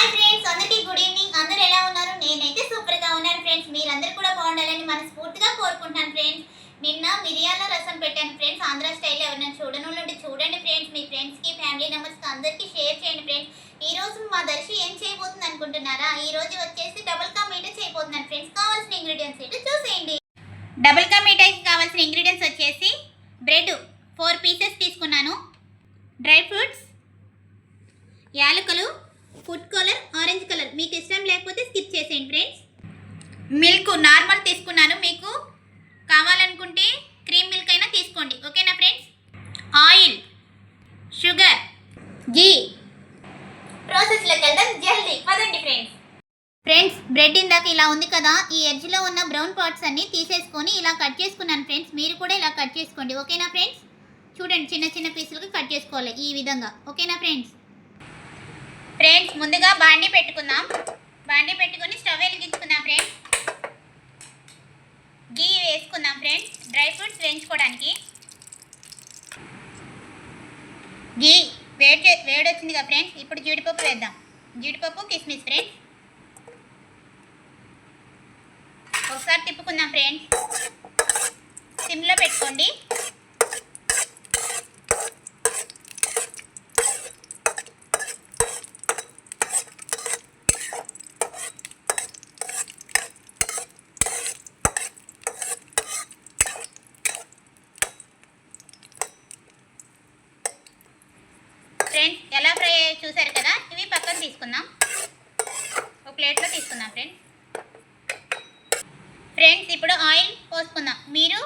Hi friends అందరికీ good evening అందరూ ఎలా ఉన్నారు? నేనైతే సూపర్గా ఉన్నాను ఫ్రెండ్స్ మీరందరూ కూడా బాగుండాలని మనస్ఫూర్తిగా కోరుకుంటాను ఫ్రెండ్స్ నిన్న మిరియాల రసం పెట్టాను ఫ్రెండ్స్ ఆంధ్ర స్టైల్ ఎవరైనా చూడని ఉంటే చూడండి ఫ్రెండ్స్ మీ ఫ్రెండ్స్కి ఫ్యామిలీ మెంబర్స్కి అందరికీ షేర్ చేయండి ఫ్రెండ్స్ ఈ రోజు మా దర్శి ఏం చేయబోతుంది అనుకుంటున్నారా? ఈ రోజు వచ్చేసి డబుల్ కా మీఠా చేయబోతున్నాను ఫ్రెండ్స్ కావాల్సిన ఇంగ్రీడియంట్స్ ఏంటో చూసేయండి. డబుల్ కా మీఠాకి కావాల్సిన ఇంగ్రీడియంట్స్ వచ్చేసి బ్రెడ్ ఫోర్ పీసెస్ తీసుకున్నాను. డ్రై ఫ్రూట్స్ యాలకులు ఫుడ్ కలర్ ఆరెంజ్ కలర్ మీకు ఇష్టం లేకపోతే స్కిప్ చేసేయండి ఫ్రెండ్స్ మిల్క్ నార్మల్ తీసుకున్నాను. మీకు కావాలనుకుంటే క్రీమ్ మిల్క్ అయినా తీసుకోండి. ఓకేనా ఫ్రెండ్స్ ఆయిల్ షుగర్ గీ ప్రాసెస్లోకి వెళ్దాం. జల్దీ. పదండి ఫ్రెండ్స్ ఫ్రెండ్స్ బ్రెడ్ ఇందాక ఇలా ఉంది కదా. ఈ ఎడ్జ్లో ఉన్న బ్రౌన్ పార్ట్స్ అన్ని తీసేసుకొని ఇలా కట్ చేసుకున్నాను ఫ్రెండ్స్ మీరు కూడా ఇలా కట్ చేసుకోండి. ఓకేనా ఫ్రెండ్స్ చూడండి చిన్న చిన్న పీసులుగా కట్ చేసుకోవాలి ఈ విధంగా. ఓకేనా ఫ్రెండ్స్ ఫ్రెండ్స్ ముందుగా బాండి పెట్టుకుందాం. బాండి పెట్టుకొని స్టవ్ వెలిగించుకుందాం ఫ్రెండ్స్. గీ వేసుకుందాం ఫ్రెండ్స్ డ్రై ఫ్రూట్స్ వేయించుకోవడానికి. గీ వేడి వేడి వచ్చిందిగా ఫ్రెండ్స్ ఇప్పుడు జీడిపప్పు వేద్దాం. జీడిపప్పు కిస్మిస్ ఫ్రెండ్స్. ఒకసారి తిప్పుకుందాం ఫ్రెండ్స్. సిమ్లో పెట్టుకోండి. ఫ్రెండ్స్ ఎలా ఫ్రై అయ్యాయో చూసారు కదా? ఇవి పక్కన తీసుకుందాం. ఒక ప్లేట్లో తీసుకుందాం ఫ్రెండ్స్ ఫ్రెండ్స్ ఇప్పుడు ఆయిల్ పోసుకుందాం. మీరు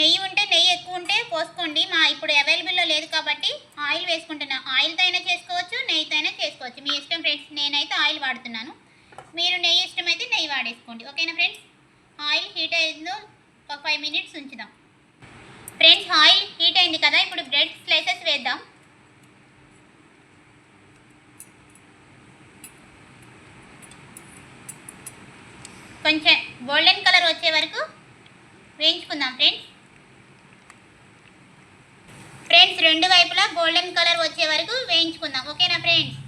నెయ్యి ఉంటే నెయ్యి ఎక్కువ ఉంటే పోసుకోండి. మా ఇప్పుడు అవైలబుల్లో లేదు కాబట్టి ఆయిల్ వేసుకుంటున్నా. ఆయిల్తో అయినా చేసుకోవచ్చు నెయ్యితో అయినా చేసుకోవచ్చు. మీ ఇష్టం ఫ్రెండ్స్ నేనైతే ఆయిల్ వాడుతున్నాను. మీరు నెయ్యి ఇష్టమైతే నెయ్యి వాడేసుకోండి. ఓకేనా ఫ్రెండ్స్ ఆయిల్ హీట్ అయిందో ఒక ఫైవ్ మినిట్స్ ఉంచుదాం. ఫ్రెండ్స్ ఆయిల్ హీట్ అయింది కదా? ఇప్పుడు బ్రెడ్ స్లైసెస్ వేద్దాం. కొంచెం గోల్డెన్ కలర్ వచ్చే వరకు వేయించుకుందాం ఫ్రెండ్స్ ఫ్రెండ్స్ రెండు వైపులా గోల్డెన్ కలర్ వచ్చే వరకు వేయించుకుందాం ఓకేనా ఫ్రెండ్స్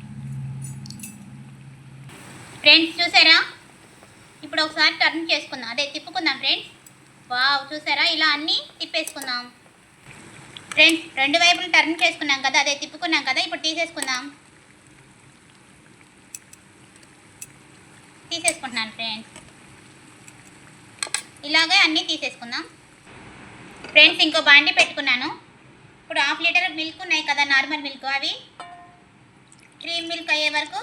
ఫ్రెండ్స్ చూసారా? ఇప్పుడు ఒకసారి టర్న్ చేసుకుందాం అదే తిప్పుకుందాం ఫ్రెండ్స్ వావ్ చూసారా? ఇలా అన్నీ తిప్పేసుకుందాం. ఫ్రెండ్స్ రెండు వైపులు టర్న్ చేసుకున్నాం కదా అదే తిప్పుకున్నాం కదా ఇప్పుడు తీసేసుకుందాం. తీసేసుకుంటున్నాను ఫ్రెండ్స్ ఇలాగే అన్నీ తీసేసుకుందాం. ఫ్రెండ్స్ ఇంకో బాండి పెట్టుకున్నాను. ఇప్పుడు హాఫ్ లీటర్ మిల్క్ ఉన్నాయి కదా నార్మల్ మిల్క్ అవి. క్రీమ్ మిల్క్ అయ్యే వరకు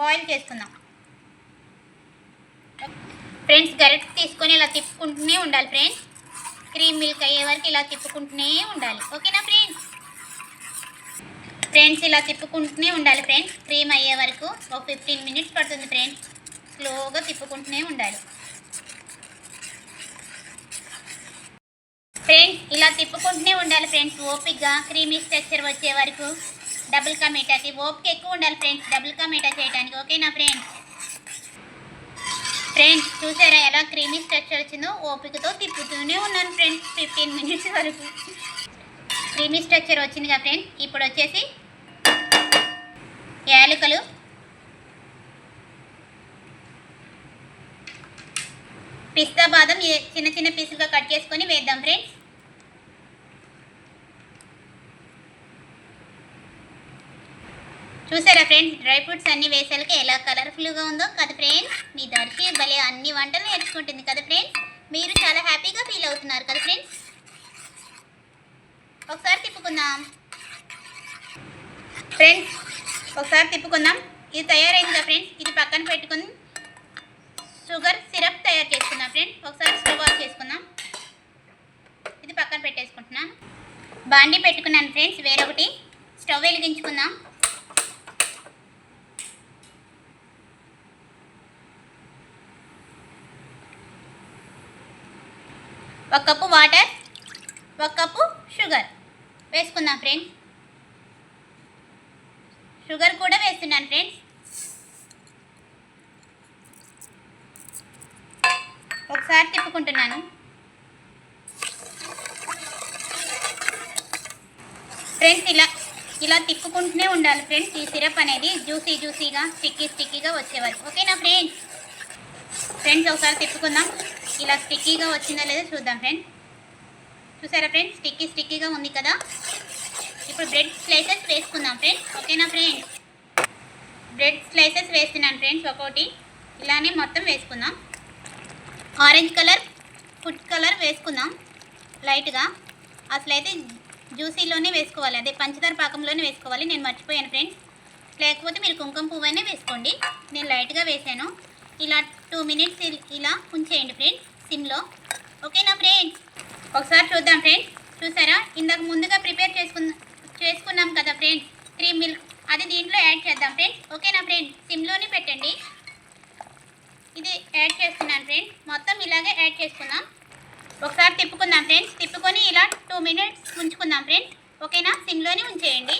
బాయిల్ చేసుకుందాం. ఫ్రెండ్స్ గరెట్ తీసుకొని ఇలా తిప్పుకుంటూనే ఉండాలి ఫ్రెండ్స్ క్రీమ్ మిల్క్ అయ్యే వరకు ఇలా తిప్పుకుంటూనే ఉండాలి. ఓకేనా ఫ్రెండ్స్ ఫ్రెండ్స్ ఇలా తిప్పుకుంటూనే ఉండాలి ఫ్రెండ్స్ క్రీమ్ అయ్యే వరకు ఒక ఫిఫ్టీన్ మినిట్స్ పడుతుంది ఫ్రెండ్స్ స్లోగా తిప్పుకుంటూనే ఉండాలి. ఫ్రెండ్స్ ఇలా తిప్పుకుంటూనే ఉండాలి ఫ్రెండ్స్ ఓపిక్గా క్రీమీ స్ట్రక్చర్ వచ్చే వరకు డబుల్ కా మీటాకి ఓపిక ఎక్కువ ఉండాలి ఫ్రెండ్స్ డబుల్ కా మీటా చేయడానికి ఓకేనా ఫ్రెండ్స్ ఫ్రెండ్స్ చూసారా ఎలా క్రీమీ స్ట్రక్చర్ వచ్చిందో? ఓపికతో తిప్పుతూనే ఉన్నాను ఫ్రెండ్స్ ఫిఫ్టీన్ మినిట్స్ వరకు. క్రీమీ స్ట్రక్చర్ వచ్చింది కదా ఫ్రెండ్స్ ఇప్పుడు వచ్చేసి యాలకులు. పిస్తా బాదం ఏ- చిన్న చిన్న పీసులుగా కట్ చేసుకొని వేద్దాం ఫ్రెండ్స్ చూసారా ఫ్రెండ్స్ డ్రై ఫ్రూట్స్ అన్ని వేసాలకి ఎలా కలర్ఫుల్గా ఉందో? కదా ఫ్రెండ్స్ మీ దర్శి భలే అన్ని వంటలు నేర్చుకుంటుంది కదా ఫ్రెండ్స్ మీరు చాలా హ్యాపీగా ఫీల్ అవుతున్నారు కదా ఫ్రెండ్స్ ఒకసారి తిప్పుకుందాం. ఫ్రెండ్స్ ఒకసారి తిప్పుకుందాం. ఇది తయారైంది కదా ఫ్రెండ్స్ ఇది పక్కన పెట్టుకుని షుగర్ సిరప్ తయారు చేసుకుందాం ఫ్రెండ్స్ ఒకసారి స్టవ్ ఆఫ్ చేసుకుందాం. ఇది పక్కన పెట్టేసుకుంటున్నాను బాండి పెట్టుకున్నాను ఫ్రెండ్స్ వేరొకటి. స్టవ్ వెలిగించుకుందాం. ఒక కప్పు వాటర్ ఒక కప్పు షుగర్. వేసుకుందాం ఫ్రెండ్స్. షుగర్ కూడా వేస్తున్నాను ఫ్రెండ్స్. ఒకసారి తిప్పుకుంటున్నాను. ఫ్రెండ్స్ ఇలా ఇలా తిప్పుకుంటూనే ఉండాలి ఫ్రెండ్స్. ఈ సిరప్ అనేది జ్యూసీ జ్యూసీగా స్టిక్కీ స్టిక్కీగా వచ్చే వరకు. ఓకేనా ఫ్రెండ్స్? ఫ్రెండ్స్ ఒకసారి తిప్పుకుందాం. ఇలా స్టిక్కీగా వచ్చిందా లేదా చూద్దాం ఫ్రెండ్ చూసారా ఫ్రెండ్స్ స్టిక్కీ స్టిక్కీగా ఉంది కదా? ఇప్పుడు బ్రెడ్ స్లైసెస్ వేసుకుందాం ఫ్రెండ్స్ ఓకేనా ఫ్రెండ్స్ బ్రెడ్ స్లైసెస్ వేస్తున్నాను ఫ్రెండ్స్ ఒక్కోటి. ఇలానే మొత్తం వేసుకుందాం. ఆరెంజ్ కలర్ ఫుడ్ కలర్ వేసుకుందాం లైట్గా. అసలు అయితే జ్యూసీలోనే వేసుకోవాలి అదే పంచదార పాకంలోనే వేసుకోవాలి. నేను మర్చిపోయాను ఫ్రెండ్స్ లేకపోతే మీరు కుంకుమ పువ్వు అయినా వేసుకోండి. నేను లైట్గా వేసాను. ఇలా టూ మినిట్స్ ఇలా ఉంచేయండి ఫ్రెండ్స్ సిమ్లో. ఓకేనా ఫ్రెండ్స్? ఒకసారి చూద్దాం ఫ్రెండ్స్ చూసారా? ఇందాక ముందుగా ప్రిపేర్ చేసుకున్న చేసుకున్నాం కదా ఫ్రెండ్స్ క్రీమ్ మిల్క్ అది దీంట్లో యాడ్ చేద్దాం ఫ్రెండ్స్ ఓకేనా ఫ్రెండ్స్? సిమ్లోనే పెట్టండి. ఇది యాడ్ చేస్తున్నాను ఫ్రెండ్స్ మొత్తం ఇలాగే యాడ్ చేసుకుందాం. ఒకసారి తిప్పుకుందాం ఫ్రెండ్స్ తిప్పుకొని ఇలా టూ మినిట్స్ ఉంచుకుందాం ఫ్రెండ్స్ ఓకేనా? సిమ్లోనే ఉంచేయండి.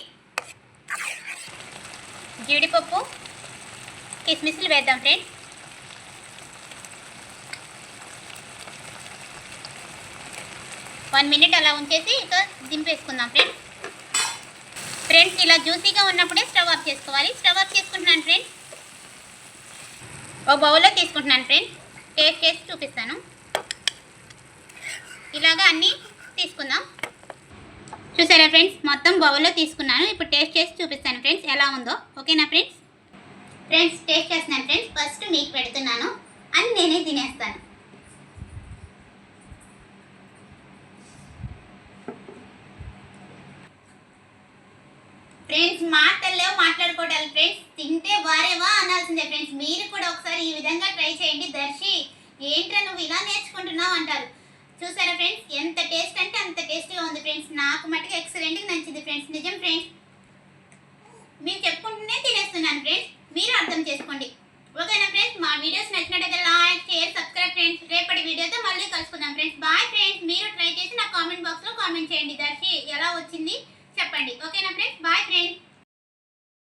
జీడిపప్పు కిస్మిస్లు వేద్దాం ఫ్రెండ్స్. వన్ మినిట్ అలా ఉంచేసి ఇక దింపేసుకుందాం ఫ్రెండ్స్ ఫ్రెండ్స్ ఇలా జ్యూసీగా ఉన్నప్పుడే స్టవ్ ఆఫ్ చేసుకోవాలి. స్టవ్ ఆఫ్ చేసుకుంటున్నాను ఫ్రెండ్స్ ఓ బౌల్లో తీసుకుంటున్నాను ఫ్రెండ్స్ టేస్ట్ చేసి చూపిస్తాను. ఇలాగా అన్నీ తీసుకుందాం. చూసారా ఫ్రెండ్స్ మొత్తం బౌల్లో తీసుకున్నాను. ఇప్పుడు టేస్ట్ చేసి చూపిస్తాను ఫ్రెండ్స్ ఎలా ఉందో. ఓకేనా ఫ్రెండ్స్ ఫ్రెండ్స్ టేస్ట్ చేస్తున్నాను ఫ్రెండ్స్ ఫస్ట్ మీకు పెడుతున్నాను. అని నేనే తినేస్తాను ఫ్రెండ్స్ మాటల్లో ఫ్రెండ్స్ తింటే వారేవా అనాల్సిందే ఫ్రెండ్స్. మీరు కూడా ఒకసారి ఈ విధంగా ట్రై చేయండి. దర్శి ఏంట్రా నువ్వు ఇలా నేర్చుకుంటున్నావు అంటారు. చూసారా ఫ్రెండ్స్? ఎంత టేస్ట్ అంటే అంత టేస్టీగా ఉంది ఫ్రెండ్స్. నాకు మటుకు ఎక్సలెంట్గా నచ్చింది ఫ్రెండ్స్. నిజం ఫ్రెండ్స్? మీరు చెప్పుకుంటూనే తినేస్తున్నాను ఫ్రెండ్స్. మీరు అర్థం చేసుకోండి. ఓకేనా ఫ్రెండ్స్? మా వీడియోస్ నచ్చినట్టయితే లైక్ షేర్ సబ్స్క్రైబ్ ఫ్రెండ్స్. రేపటి వీడియోతో మళ్ళీ కలుసుకుందాం ఫ్రెండ్స్. Bye friends. మీరు ట్రై చేసి నా కామెంట్ బాక్స్లో కామెంట్ చేయండి. దర్శి ఎలా వచ్చింది? చెప్పండి. ఓకేనా ఫ్రెండ్స్? Bye friends.